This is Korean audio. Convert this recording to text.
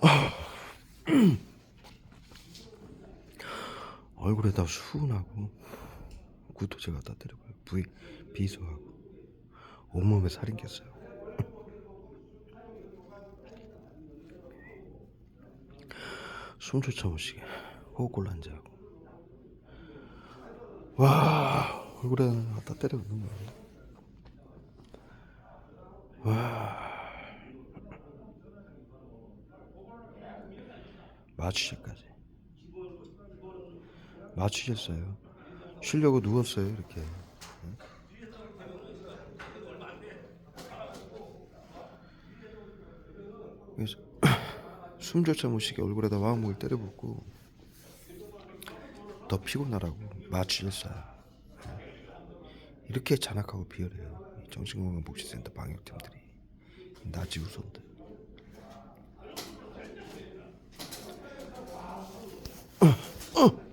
얼굴에다 수은하고 구토제 갖다 때리고요. 부위 비수하고 온몸에 살인 꼈어요. 숨조차 못 쉬게 호흡곤란제하고 와 얼굴에 갖다 때리고 있는 거야. 와 마취제까지 마취했어요. 쉬려고 누웠어요 이렇게. 응? 그래서 숨조차 못 쉬게 얼굴에다 마음목을 때려붓고 더 피곤하라고 마취했어요. 이렇게 잔악하고 비열해요. 이 정신건강복지센터 방역팀들이 나지 우선들. 어, 어.